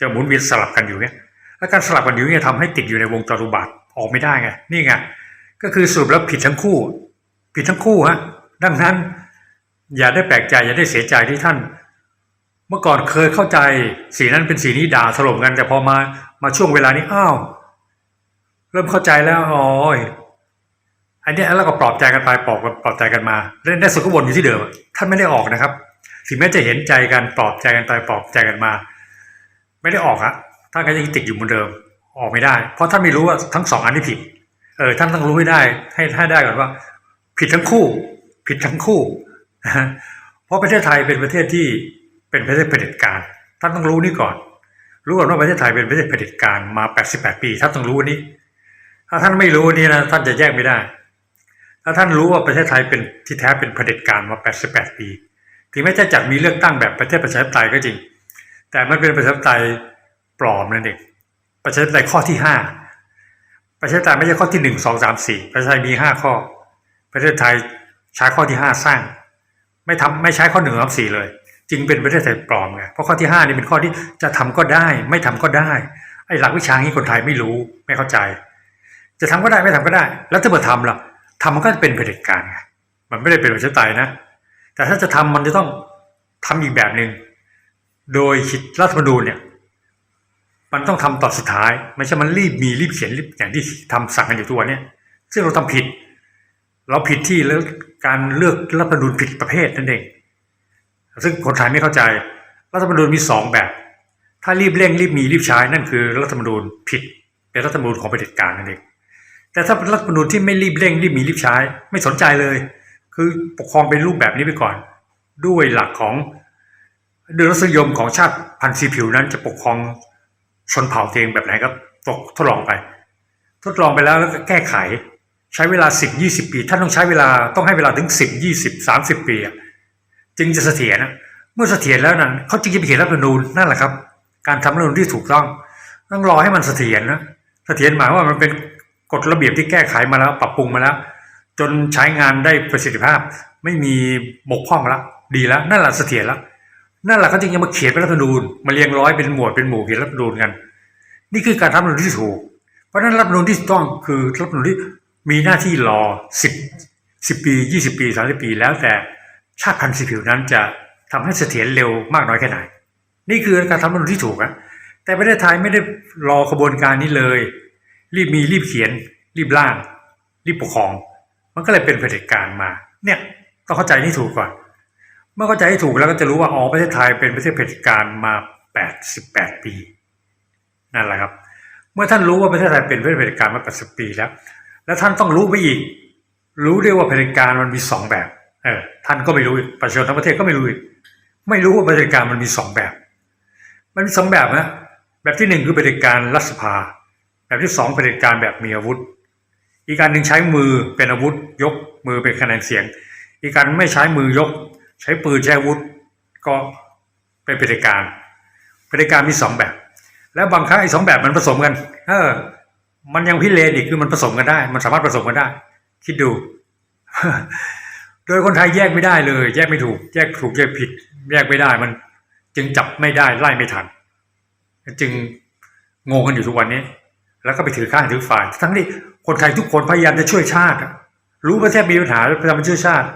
จะหมุนเวียนสลับกันอยู่เนี่ยแล้วการสลับกันอยู่เนี่ยทำให้ติดอยู่ในวงจรอุบาทออกไม่ได้ไงนี่ไงก็คือสรุปแล้วผิดทั้งคู่ ผิดทั้งคู่ฮะดังนั้น อย่าได้แปลกใจอย่าได้เสียใจที่ท่าน เมื่อก่อนเคยเข้าใจสีนั้นเป็นสีนี้ด่าถล่มกันแต่พอมามาช่วงเวลานี้อ้าวเริ่มเข้าใจแล้วอ๋ออันเนี้ยแล้วก็ปลอบใจกันไปปลอบกันปลอบใจกันมาแล้วในสุดก็วนอยู่ที่เดิมท่านไม่ได้ออกนะครับ ถึงแม้จะเห็นใจกันปลอบใจกันไปปลอบใจกันมา ไม่ได้ออกอะท่านก็ยังติดอยู่เหมือนเดิม ออกไม่ได้ เพราะท่านไม่รู้ว่าทั้งสองอันนี้ผิด เออท่านต้องรู้ให้ได้ ให้ให้ได้ก่อนว่า ผิดทั้งคู่ ผิดทั้งคู่เพราะประเทศไทยเป็นประเทศที่เป็นประเทศเผด็จการ ท่านต้องรู้นี่ก่อน รู้ก่อนว่าประเทศไทยเป็นประเทศเผด็จการมา 88 ปี ท่านต้องรู้นนี้ ถ้าท่านไม่รู้นนี้นะท่านจะแยกไม่ได้ ถ้าท่านรู้ว่าประเทศไทยเป็นที่แท้เป็นเผด็จการมา 88 ปี ถึงแม้จะจัดมีเลือกตั้งแบบประเทศประชาธิปไตยก็จริง แต่มันเป็นประชาธิปไตยปลอมนั่นเองประชาธิปไตยข้อที่ห้าประชาธิปไตยไม่ใช่ข้อที่หนึ่งสองสามสี่ประชาธิปไตยมีห้าข้อ ประเทศไทยใช้ข้อที่ห้าสร้าง ไม่ทำไม่ใช้ข้อหนึ่งสองสี่เลย จึงเป็นประเทศไทยปลอมไงเพราะข้อที่ห้านี่เป็นข้อที่จะทำก็ได้ ไม่ทำก็ได้ไอ้หลักวิชานี้คนไทยไม่รู้ไม่เข้าใจ จะทำก็ได้ไม่ทำก็ได้ แล้วถ้าเกิดทำล่ะทำมันก็จะเป็นเผด็จการไงมันไม่ได้เป็นประชาธิปไตยนะ แต่ถ้าจะทำมันจะต้องทำอีกแบบหนึ่ง โดยคิดรัฐธรรมนูญเนี่ยมันต้องทำตอนสุดท้าย ไม่ใช่มันรีบมีรีบเขียนรีบอย่างที่ทำสั่งกันอยู่ทุกวันเนี้ซึ่งเราทำผิด เราผิดที่เลือการเลือกรัฐธรรมนูญผิดประเภทนั่นเองซึ่งคนไทยไม่เข้าใจรัฐธรรมนูญมีสองแบบ ถ้ารีบเร่งรีบมีรีบใช้นั่นคือรัฐธรรมนูญผิดเป็นรัฐธรรมนูญของเผด็จการนั่นเองแต่ถ้ารัฐธรรมนูญที่ไม่รีบเร่งรีบมีรีบใช้ ไม่สนใจเลย คือปกครองเป็นรูปแบบนี้ไปก่อน ด้วยหลักของ รสนิยมของชาติพันธุ์สีผิวนั้นจะปกครองชนเผ่าเองแบบไหนก็ตกทดลองไป ทดลองไปแล้วแล้วก็แก้ไข ใช้เวลาสิบยี่สิบปี ท่านต้องใช้เวลาต้องให้เวลาถึงสิบยี่สิบสามสิบปี จึงจะเสถียรนะเมื่อเสถียรแล้วนั้นเขาจึงจะไปเขียนรัฐธรรมนูญนั่นแหละครับ การทำรัฐธรรมนูญที่ถูกต้องต้องรอให้มันเสถียรนะเสถียรหมายว่ามันเป็นกฎระเบียบที่แก้ไขมาแล้ว ปรับปรุงมาแล้ว จนใช้งานได้ประสิทธิภาพ ไม่มีบกพร่องแล้วดีแล้วนั่นแหละเสถียรแล้ว นั่นแหละเขาจึงจะมาเขียนเป็นรัฐธรรมนูญมาเรียงร้อยเป็นหมวดเป็นหมู่เขียนรัฐธรรมนูญกัน นี่คือการทำรัฐธรรมนูญที่ถูก เพราะนั้นรัฐธรรมนูญที่ถูกต้องคือรัฐธรรมนูญที่มีหน้าที่รอสิบสิบปียี่สิบปีสามสิบปี แล้วแต่ชาติพันธุ์สีผิวนั้นจะทำให้เสถียรเร็วมากน้อยแค่ไหน นี่คือการทำรัฐธรรมนูญที่ถูกนะแต่ประเทศไทยไม่ได้รอกระบวนการนี้เลย รีบมีรีบเขียน รีบร่าง รีบปกครอง มันก็เลยเป็นเผด็จการมา เนี่ยต้องเข้าใจให้ถูกก่อน มื่อเข้าใจให้ถูกแล้วก็จะรู้ว่าอ๋อประเทศไทยเป็นประเทศเผด็จการมา 88 ปีนั่นแหละครับ เมื่อท่านรู้ว่าประเทศไทยเป็นประเทศเผด็จการมา 80 ปีแล้ว แล้วท่านต้องรู้ไปอีก รู้ด้วยว่าเผด็จการมันมีสองแบบเออท่านก็ไม่รู้อีกประชาชนทั้งประเทศก็ไม่รู้อีกไม่รู้ว่าเผด็จการมันมีสองแบบ มันมีสองแบบนะแบบที่หนึ่งคือเผด็จการรัฐสภา แบบที่สองเผด็จการแบบมีอาวุธ อีกการหนึ่งใช้มือเป็นอาวุธยกมือเป็นคะแนนเสียง อีกการไม่ใช้มือยก ใช้ปืนใช้อาวุธก็เป็นเผด็จการเผด็จการมีสองแบบ แล้วบางครั้งไอ้สองแบบมันผสมกัน เออ มันยังพิเรนอีกคือมันผสมกันได้ มันสามารถผสมกันได้ คิดดู โดยคนไทยแยกไม่ได้เลย แยกไม่ถูก แยกถูกแยกผิด แยกไม่ได้มัน จึงจับไม่ได้ไล่ไม่ทัน จึงงงกันอยู่ทุกวันนี้ แล้วก็ไปถือข้างถือฝ่าย ทั้งที่คนไทยทุกคนพยายามจะช่วยชาติ รู้ประเทศมีปัญหาพยายามจะช่วยชาติ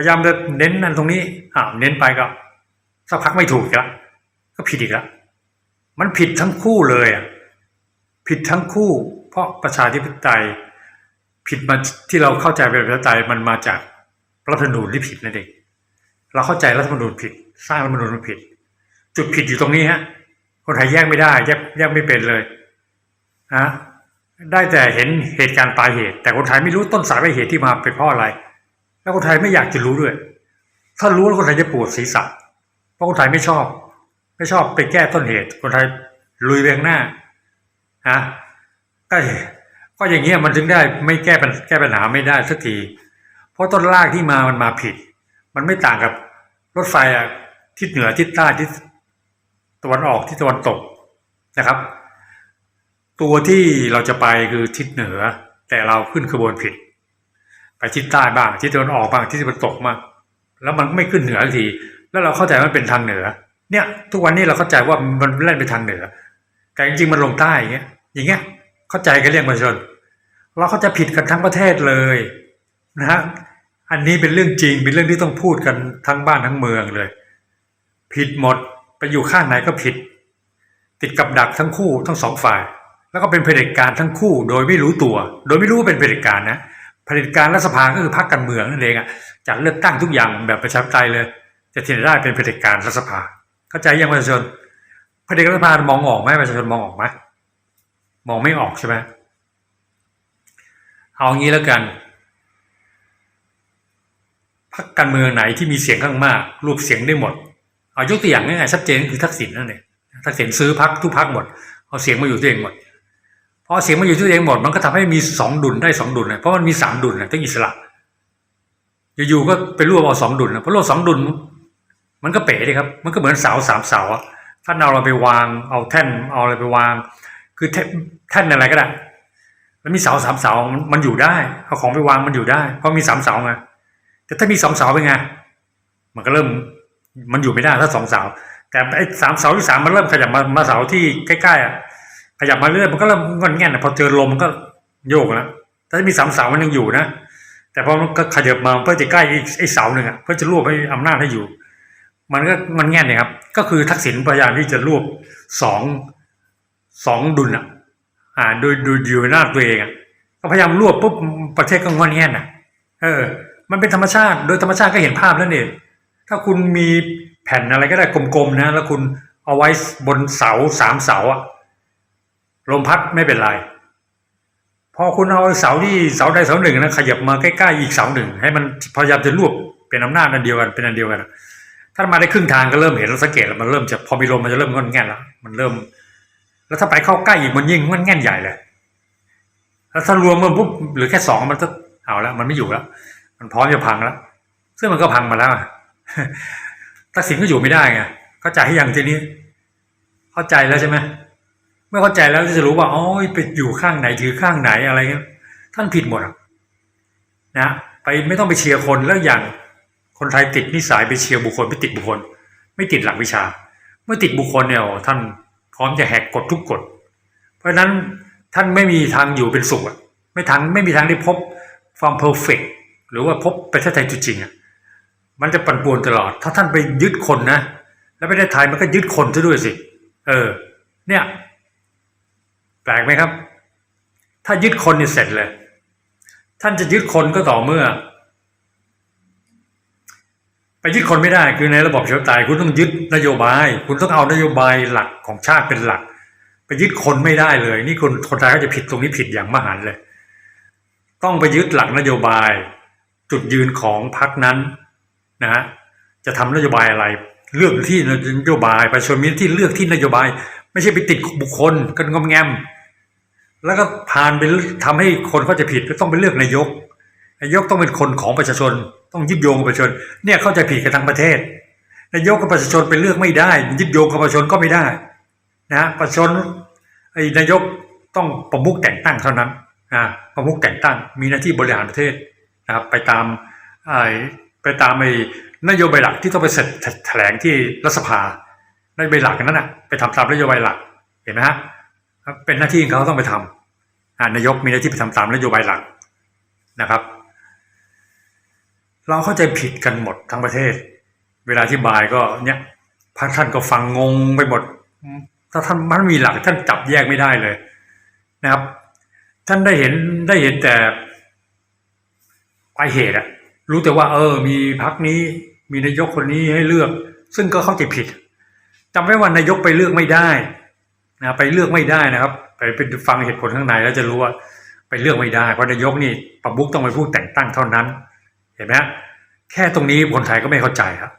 พยายามจะเน้นนั่นตรงนี้อ่าเน้นไปก็สักพักไม่ถูกอีกแล้วก็ผิดอีกแล้วมันผิดทั้งคู่เลยอะผิดทั้งคู่ เพราะประชาธิปไตย ผิดมาที่เราเข้าใจเป็นประชาธิปไตยมันมาจากรัฐธรรมนูญที่ผิดนั่นเองเราเข้าใจรัฐธรรมนูญผิด สร้างรัฐธรรมนูญผิด จุดผิดอยู่ตรงนี้ฮะคนไทยแยกไม่ได้ แยกแยกไม่เป็นเลยนะได้แต่เห็นเหตุการณ์ปลายเหตุ แต่คนไทยไม่รู้ต้นสายปลายเหตุที่มาเป็นเพราะอะไร แล้วคนไทยไม่อยากจะรู้ด้วย ถ้ารู้แล้วคนไทยจะปวดศีรษะ เพราะคนไทยไม่ชอบ ไม่ชอบไปแก้ต้นเหตุ คนไทยลุยไปข้างหน้าฮะก็ก็อย่างเงี้ยมันถึงได้ไม่แก้ปัญแก้ปัญหาไม่ได้สักที เพราะต้นรากที่มามันมาผิด มันไม่ต่างกับรถไฟอะทิศเหนือทิศใต้ทิศตะวันออกทิศตะวันตกนะครับ ตัวที่เราจะไปคือทิศเหนือ แต่เราขึ้นขบวนผิด ไปทิศใต้บ้างทิศตะวันออกบ้างทิศตะวันตกบ้างแล้วมันไม่ขึ้นเหนือที แล้วเราเข้าใจว่ามันเป็นทางเหนือ เนี่ย ทุกวันนี้เราเข้าใจว่ามันเล่นไปทางเหนือ แต่จริงๆมันลงใต้อย่างเงี้ย อย่างเงี้ย เข้าใจกันเรื่องประชาชนเราเข้าใจผิดกันทั้งประเทศเลยนะฮะอันนี้เป็นเรื่องจริงเป็นเรื่องที่ต้องพูดกันทั้งบ้านทั้งเมืองเลย ผิดหมดไปอยู่ข้างไหนก็ผิด ติดกับดักทั้งคู่ทั้งสองฝ่าย แล้วก็เป็นเผด็จการทั้งคู่ โดยไม่รู้ตัว โดยไม่รู้ว่าเป็นเผด็จการนะ เผด็จการรัฐสภาก็คือพรรคการเมืองนั่นเองอะจัดเลือกตั้งทุกอย่างแบบประชาธิปไตยเลย จะที่ไหนได้เป็นเผด็จการรัฐสภา เข้าใจยังประชาชนเผด็จการรัฐสภามองออกไหมประชาชนมองออกไหมมองไม่ออกใช่ไหมเอางี้แล้วกันพรรคการเมืองไหนที่มีเสียงข้างมากรวบเสียงได้หมด เอายกตัวอย่างง่ายๆชัดเจนคือทักษิณนั่นเองทักษิณซื้อพักทุกพักหมดเอาเสียงมาอยู่ตัวเองหมด พอเสียงมาอยู่ตัวเองหมดมันก็ทำให้มีสองดุลได้สองดุลนะเพราะมันมีสามดุลนะต้องอิสระอยู่ๆก็ไปรวบเอาสองดุลนะเพราะรวบสองดุลมันก็เป๋เลยครับ มันก็เหมือนเสาสามเสาอะท่านเอาเราไปวางเอาแท่นเอาอะไรไปวาง คือแท่นอะไรก็ได้แล้วมีเสาสามเสามันมันอยู่ได้เอาของไปวางมันอยู่ได้ เพราะมีสามเสาไงแต่ถ้ามีสองเสาเป็นไงมันก็เริ่มมันอยู่ไม่ได้ถ้าสองเสาแต่ไอ้สามเสาที่สามมันเริ่มขยับมามาเสาที่ใกล้ๆอะ ขยับมาเรื่อยมันก็เริ่มงอนแง่นพอเจอลมมันก็โยกแล้วแต่ถ้ามีสามเสามันยังอยู่นะ แต่พอมันก็ขยับมาเพื่อจะใกล้อีกไอ้เสาหนึ่งอะเพื่อจะรวบให้อำนาจให้อยู่ มันก็มันแง่นเนี่ยครับ ก็คือทักษิณพยายามที่จะรวบสองสองดุลอะ อ่า โดยโดยอยู่หน้าตัวเองอะก็พยายามรวบปุ๊บประเทศก็งอนแง่นอะ เออ มันเป็นธรรมชาติ โดยธรรมชาติก็เห็นภาพแล้วเนี่ยถ้าคุณมีแผ่นอะไรก็ได้กลมๆนะ แล้วคุณเอาไว้บนเสาสามเสาอะ ลมพัดไม่เป็นไร พอคุณเอาเสาที่เสาใดเสาหนึ่งนะขยับมาใกล้ๆอีกเสาหนึ่ง ให้มันพยายามจะรวบเป็นอำนาจอันเดียวกันเป็นอันเดียวกันถ้ามาได้ครึ่งทางก็เริ่มเห็นแล้วสังเกตแล้วมันเริ่มจะพอมีลมมันจะเริ่มงอนแง่นแล้วมันเริ่ม แล้วถ้าไปเข้าใกล้อีกมันยิ่งงอนแง่นใหญ่เลยแล้วถ้ารวมมันปุ๊บหรือแค่สองมันก็เอาแล้วมันไม่อยู่แล้วมันพร้อมจะพังแล้วซึ่งมันก็พังมาแล้วอะทักษิณก็อยู่ไม่ได้ไงเข้าใจให้ยังทีนี้ เข้าใจแล้วใช่ไหม เมื่อเข้าใจแล้วจะรู้ว่าอ๋อไปอยู่ข้างไหนถือข้างไหนอะไรเงี้ยท่านผิดหมดอะนะไปไม่ต้องไปเชียร์คนแล้วอย่างคนไทยติดนิสัยไปเชียร์บุคคลไปติดบุคคล ไม่ติดหลักวิชา เมื่อติดบุคคลเนี่ยท่านพร้อมจะแหกกฎทุกกฎ เพราะฉะนั้นท่านไม่มีทางอยู่เป็นสุขไม่ทางไม่มีทางได้พบความเพอร์เฟกหรือว่าพบประเทศไทยจริงๆอะมันจะปั่นป่วนตลอด ถ้าท่านไปยึดคนนะ แล้วประเทศไทยมันก็ยึดคนซะด้วยสิ เออ เนี่ย แปลกไหมครับ ถ้ายึดคนเนี่ยเสร็จเลย ท่านจะยึดคนก็ต่อเมื่อ ไปยึดคนไม่ได้คือในระบบประชาธิปไตยคุณต้องยึดนโยบาย คุณต้องเอานโยบายหลักของชาติเป็นหลัก ไปยึดคนไม่ได้เลย นี่คนคนไทยก็จะผิดตรงนี้ผิดอย่างมหันเลย ต้องไปยึดหลักนโยบาย จุดยืนของพรรคนั้นนะฮะจะทำนโยบายอะไร เลือกที่นโยบายประชาชนมีที่เลือกที่นโยบาย ไม่ใช่ไปติดบุคคลกันงอมแงม แล้วก็ผ่านไปทำให้คนเขาใจะผิดก็ต้องไปเลือกนายก นายกต้องเป็นคนของประชาชน ต้องยึดโยงกับประชาชน เนี่ยเข้าใจผิดกันทั้งประเทศ นายกกับประชาชนไปเลือกไม่ได้ ยึดโยงกับประชาชนก็ไม่ได้ นะประชาชนไอ้นายกต้องประมุขแต่งตั้งเท่านั้นนะประมุขแต่งตั้ง มีหน้าที่บริหารประเทศนะครับไปตามไอ้ไปตามไอ้นโยบายหลักที่ต้องไปเสร็จแถลงที่รัฐสภานโยบายหลักนั้นนะไปทำตามนโยบายหลักเห็นไหมฮะ เป็นหน้าที่ของเขาต้องไปทำนายกมีหน้าที่ไปทำตามนโยบายหลักนะครับ เราเข้าใจผิดกันหมดทั้งประเทศ เวลาอธิบายก็เนี่ยพระท่านก็ฟังงงไปหมด ถ้าท่านมันมีหลักท่านจับแยกไม่ได้เลยนะครับ ท่านได้เห็นได้เห็นแต่ปลายเหตุอะรู้แต่ว่า เออ มีพักนี้มีนายกคนนี้ให้เลือก ซึ่งก็เข้าใจผิดจำไว้ว่านายกไปเลือกไม่ได้ นะไปเลือกไม่ได้นะครับ ไปไปฟังเหตุผลข้างในแล้วจะรู้ว่าไปเลือกไม่ได้ เพราะนายกนี่ประมุกต้องไปพูดแต่งตั้งเท่านั้น เห็นไหมแค่ตรงนี้คนไทยก็ไม่เข้าใจครับ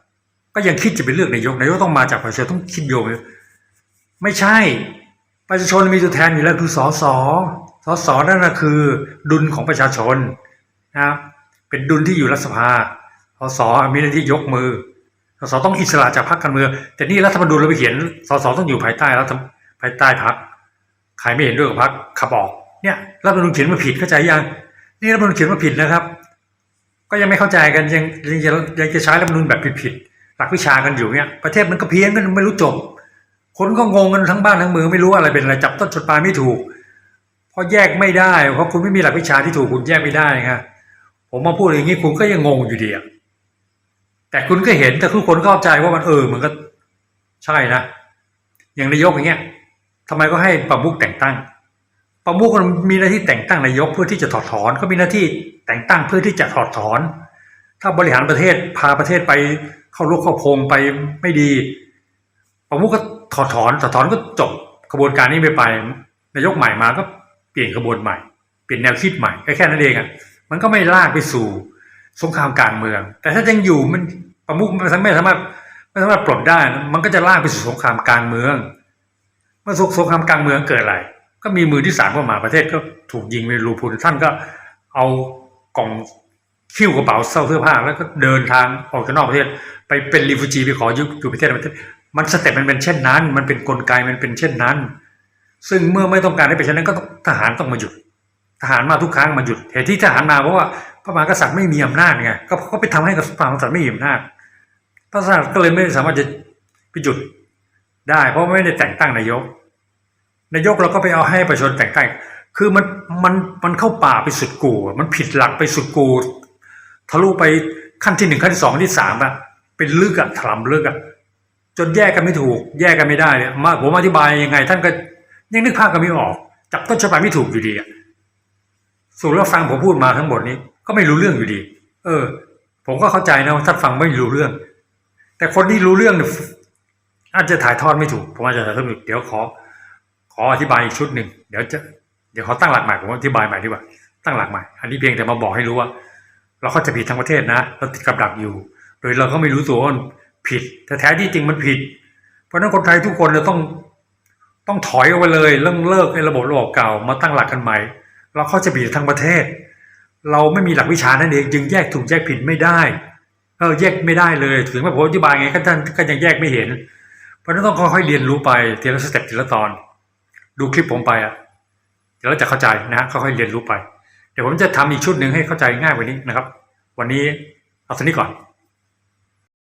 ก็ยังคิดจะไปเลือกนายกนายกต้องมาจากประชาชนต้องคิดโยงไม่ใช่ ประชาชนมีตัวแทนอยู่แล้วคือสอสสสนั่นนะคือ ดุลของประชาชนนะครับเป็นดุลที่อยู่รัฐสภาสอสอมีหน้าที่ยกมือสอสอต้องอิสระจากพรรคการเมืองแต่นี่รัฐธรรมนูญเราไปเขียนสอสอต้องอยู่ภายใต้รัฐ ภายใต้พรรคใครไม่เห็นด้วยกับพรรคขับออกเนี่ยรัฐธรรมนูญเขียนมาผิดเข้าใจยังนี่รัฐธรรมนูญเขียนมาผิดนะครับ ก็ยังไม่เข้าใจกันยังยังยังยังจะใช้รัฐธรรมนูญแบบผิดๆหลักวิชากันอยู่เนี่ยประเทศมันก็เพี้ยนกันไม่รู้จบ คนก็งงกันทั้งบ้านทั้งเมืองไม่รู้อะไรเป็นอะไรจับต้นชนปลายไม่ถูกเพราะแยกไม่ได้ เพราะคุณไม่มีหลักวิชาที่ถูกคุณแยกไม่ได้ไงผมมาพูดอย่างนี้คุณก็ยังงงอยู่ดีอะแต่คุณก็เห็นแต่ทุกคนเข้าใจว่ามันเออมันก็ใช่นะอย่างนายกอย่างเงี้ย ทำไมก็ให้ประมุขแต่งตั้ง ประมุขมันมีหน้าที่แต่งตั้งนายกเพื่อที่จะถอดถอน ก็มีหน้าที่แต่งตั้งเพื่อที่จะถอดถอน ถ้าบริหารประเทศพาประเทศไปเข้าลุกเข้าพงไปไม่ดี ประมุขก็ถอดถอนถอดถอนก็จบกระบวนการนี้ไม่ไปนายกใหม่มาก็เปลี่ยนกระบวนใหม่ เปลี่ยนแนวคิดใหม่แค่แค่นั้นเองอะมันก็ไม่ลากไปสู่สงครามกางเมือง แต่ถ้ายังอยู่มันประมุขไม่สามารถไม่สามารถไม่สามารถปลดได้นะมันก็จะลากไปสู่สงครามกางเมือง มื่อสงครามกลางเมืองเกิดอะไร ก็มีมือที่สามเข้ามาประเทศก็ถูกยิงไปรูพุนท่านก็เอากล่องคิ้วกระเป๋าเสื้อผ้าแล้วก็เดินทางออกจากนอกประเทศ ไปเป็นรีฟูจีไปขอยุอยู่ประเทศประเทศมันสเต็ปมันเป็นเช่นนั้น มันเป็นกลไกมันเป็นเช่นนั้น ซึ่งเมื่อไม่ต้องการให้เป็นเช่นนั้นก็ทหารต้องมาหยุด ทหารมาทุกครั้งมาหยุดเหตุที่ทหารมาเพราะว่าพระมหากษัตริย์ไม่มีอำนาจไงก็เขาไปทำให้กับพระมหากษัตริย์ไม่มีอำนาจพระมหากษัตริย์ก็เลยไม่สามารถจะไปหยุด ได้เพราะไม่ได้แต่งตั้งนายก นายกเราก็ไปเอาให้ประชาชนแต่งตั้ง คือมันมันมันเข้าป่าไปสุดกู มันผิดหลักไปสุดกู ทะลุไปขั้นที่หนึ่งขั้นที่สองขั้นที่สามอะเป็นลึกอะถล่มลึกอะจนแยกกันไม่ถูก แยกกันไม่ได้เนี่ยมาผมอธิบายยังไง ท่านก็ยังนึกภาพกันไม่ออก จับต้นฉบับไม่ถูกอยู่ดีอะส่วนแล้วฟังผมพูดมาทั้งหมดนี้ ก็ไม่รู้เรื่องอยู่ดี เออ ผมก็เข้าใจนะว่าท่านฟังไม่รู้เรื่อง แต่คนที่รู้เรื่องเนี่ย อาจจะถ่ายทอดไม่ถูกผมอาจจะถ่ายทอดไม่ถูกเดี๋ยวขอ ขออธิบายอีกชุดหนึ่งเดี๋ยวจะเดี๋ยวเขาตั้งหลักใหม่ผมอธิบายใหม่ดีกว่าตั้งหลักใหม่ อันนี้เพียงแต่มาบอกให้รู้ว่า เราเข้าใจผิดทั้งประเทศนะเราติดกับดักอยู่ โดยเราก็ไม่รู้ตัวว่ามันผิด แต่แท้ที่จริงมันผิด เพราะนั้นคนไทยทุกคนเราต้องต้องถอยออกไปเลยเรื่องเลิกไอ้ระบบระบบเก่ามาตั้งหลักกันใหม่ เราเข้าใจผิดทั้งประเทศ เราไม่มีหลักวิชานั่นเองจึงแยกถูกแยกผิดไม่ได้เออแยกไม่ได้เลย ถึงแม้ผมอธิบายไงก็ท่านก็ยังแยกไม่เห็น เพราะนั้นต้องค่อยๆเรียนรู้ไปทีละสเต็ปทีละตอน ดูคลิปผมไปอะเดี๋ยวเราจะเข้าใจนะฮะค่อยๆเรียนรู้ไป เดี๋ยวผมจะทำอีกชุดหนึ่งให้เข้าใจง่ายกว่านี้นะครับ วันนี้เอาเท่านี้ก่อน